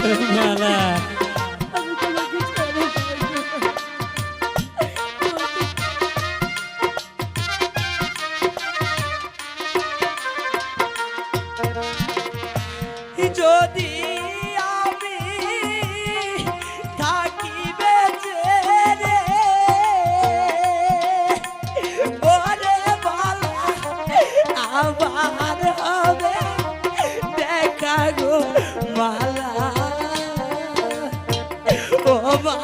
মারা যদি আমি থাকি বেঁচে রে বরে ভালো আবার হবে দেখা গো। ஆமா